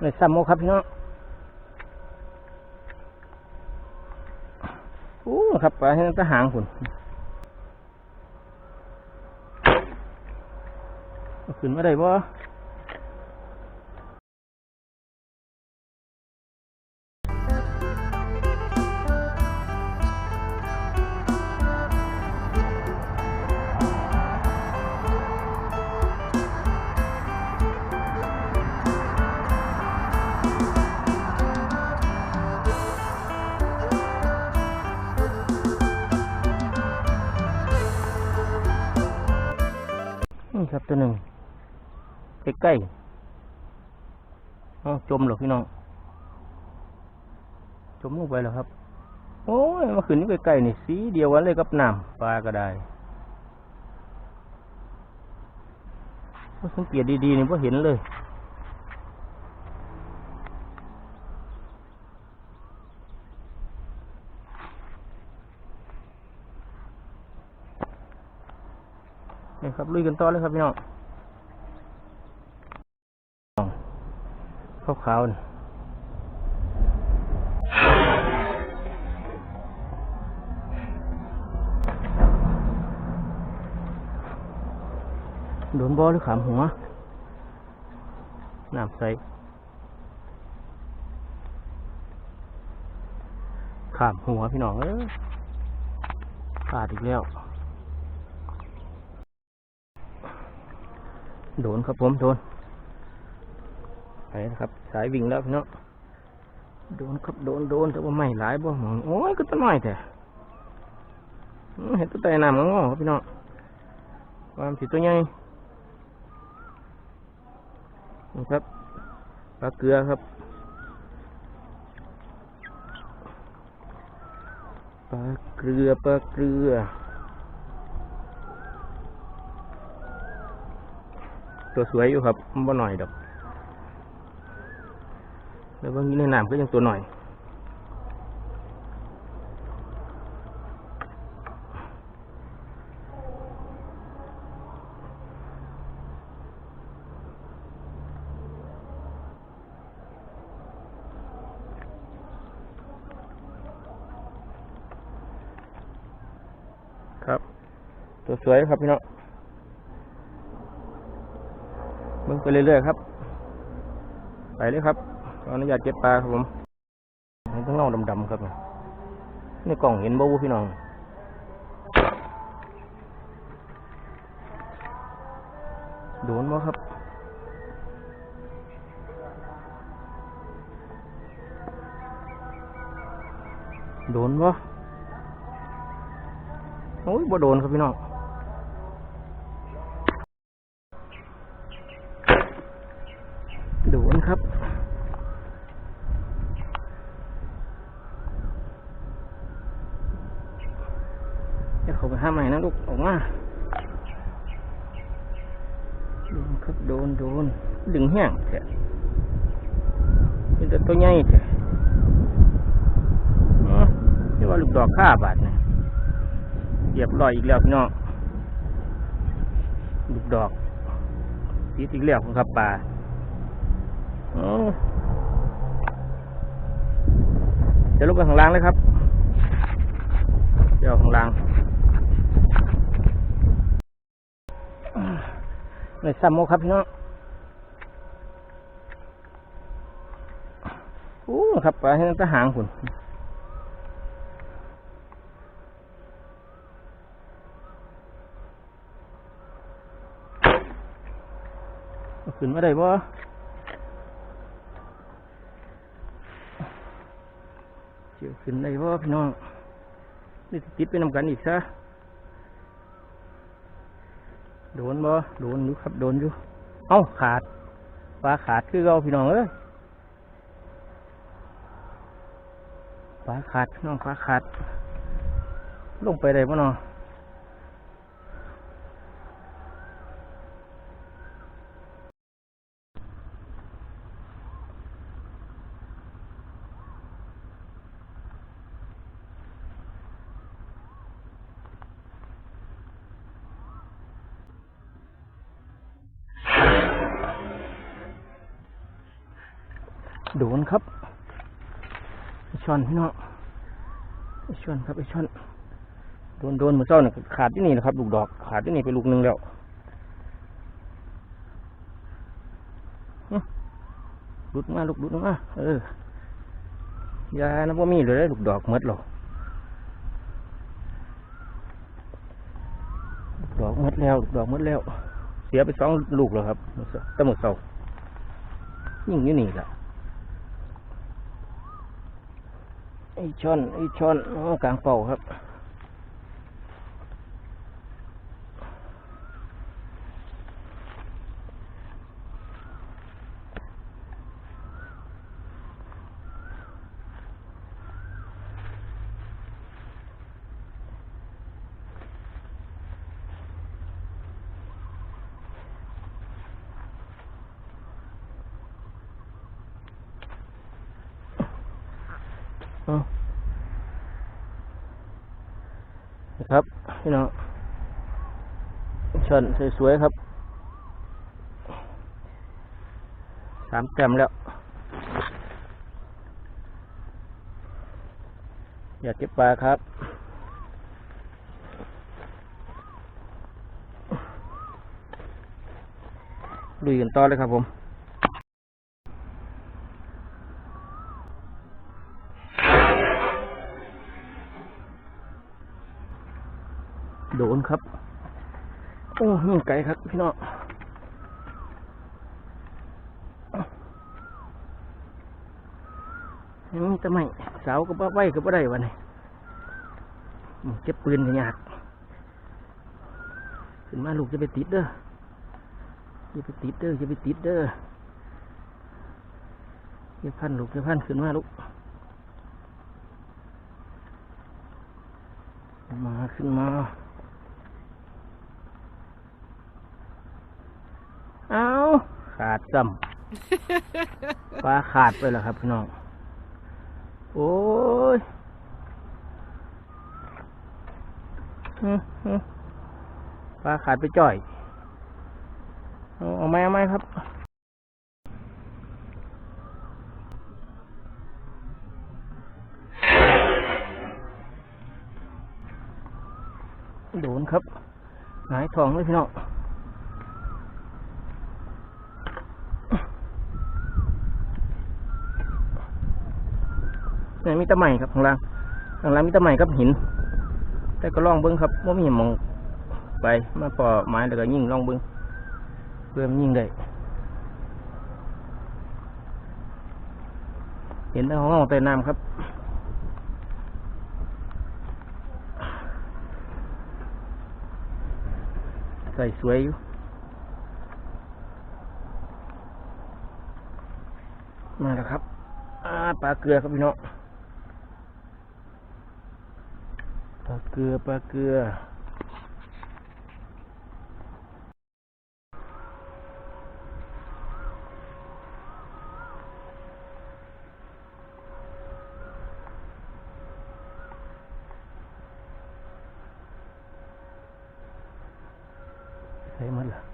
เลยสามโมครับพี่น้องอู้ครับปลาให้ตะหางคุณขึ้นมาได้บ่ ครับตัวหนึ่งใกล้ๆเอาจมหรอพี่น้อง จมลงไปแล้วครับ โอ้ยมาขึ้นนี่ใกล้ๆนี่สีเดียวกันเลยกับน้ำปลาก็ได้พอสังเกตดีๆนี่พอเห็นเลย นี่ครับลุยกันต่อเลยครับพี่น้องขาวขาวๆนี่โดนบอหรือขามหัวน้ำใสขามหัวพี่น้องเอ้ยขาดอีกแล้ว โดนครับผมโดนไปนะครับ สายวิ่งแล้วพี่น้องโดนครับโดนโดนแต่ว่าไม่หลายบ่หมองโอ้ยก็ตัวน้อยแต่เห็นตัวไตน้ำงอครับพี่น้องความสิตัวใหญ่ครับปลาเกลือครับปลาเกลือปลาเกลือ ตัวสวยอยู่ครับบ่หน่อยดอก แล้วบางทีในน้ำก็ยังตัวหน่อยครับ ตัวสวยครับพี่น้อง เบิ่ง ไปเรื่อยๆครับ ไปเลยครับขออนุญาตเก็บปลาครับผมนี่ต้องเงาดำๆครับนี่กล่องเห็นบ่วูพี่น้องโดนบ่ครับโดนบ่โอ้ยบ่โดนครับพี่น้อง โดนครับ จะเข้าไปห้ามใหม่นะลูกออกมาโดนครับโดนโดนดึงแห้งแท้นี่แต่ตัวใหญ่แท้อ๋อนี่ว่าลูกดอกข้าบาดเนี่ยเรียบร้อยอีกแล้วพี่น้องลูกดอกตีอีกแล้วครับปลาอ๋อจะลงไปข้างล่างเลยครับเดี๋ยวข้างล่าง ในซ้ำโมครับพี่น้องโอ้ครับปลาให้ตะหางคุณขึ้นมาได้บ่เจียวขึ้นได้บ่พี่น้องนี่ติดไปนำกันอีกซะ โดนบ่โดนอยู่ครับ โดนอยู่ เอ้าขาดปลาขาดคือเราพี่น้องเอ้ยปลาขาดน้องปลาขาด ลงไปได้บ่เนาะ โดนครับไอช่อนพี่น้องไอช่อนครับไอช่อนโดนโดนมือเจ้าเนี่ยขาดที่นี่นะครับลูกดอกขาดที่นี่ไปลูกหนึ่งแล้วลุดมาลูกลุดมาเออยานะว่ามีเลยเด้อลูกดอกมดหรอกดอกมดแล้วลูกดอกมดแล้ว เสียไปสองลูกแล้วครับมื้อเช้าแตั้งหมดเสายิ่งอยู่นี่แหละไอช่อนไอช่อนกลางเป่าครับ พี่น้องชนสวยๆครับ สามแต้มแล้ว อยากเก็บปลาครับลุยกันต่อเลยครับผม ครับโอ้ยิงไกลครับพี่น้องยังมีแต่ไม่สาวก็บ่ไหวก็บ่ได้วะนี่เก็บปืนก็ยากขึ้นมาลูกจะไปติดเด้ออย่าไปติดเด้ออย่าไปติดเด้ออย่าพันลูกอย่าพันขึ้นมาลูกมาขึ้นมา ขาดซ้ำปลาขาดไปแล้วครับพี่น้อง โอ้ยฮึฮึปลาขาดไปจ่อยเอาเอาไหมเอาไหมครับโดนครับหงายทองเลยพี่น้อง นี่มีตะใหม่ครับข้างล่างข้างล่างมีตะใหม่ครับหิน แต่ก็ล่องเบิ้งครับว่ามีมองไปมาปอไม้แล้วก็ยิงล่องเบิ้งเพื่อมันยิงได้เห็นแต่ของเราแต่น้ำครับใส่สวยอยู่มาแล้วครับปลาเกลือครับพี่น้อง ปลาเก ลือปลาเกลือ ใส่หมดละ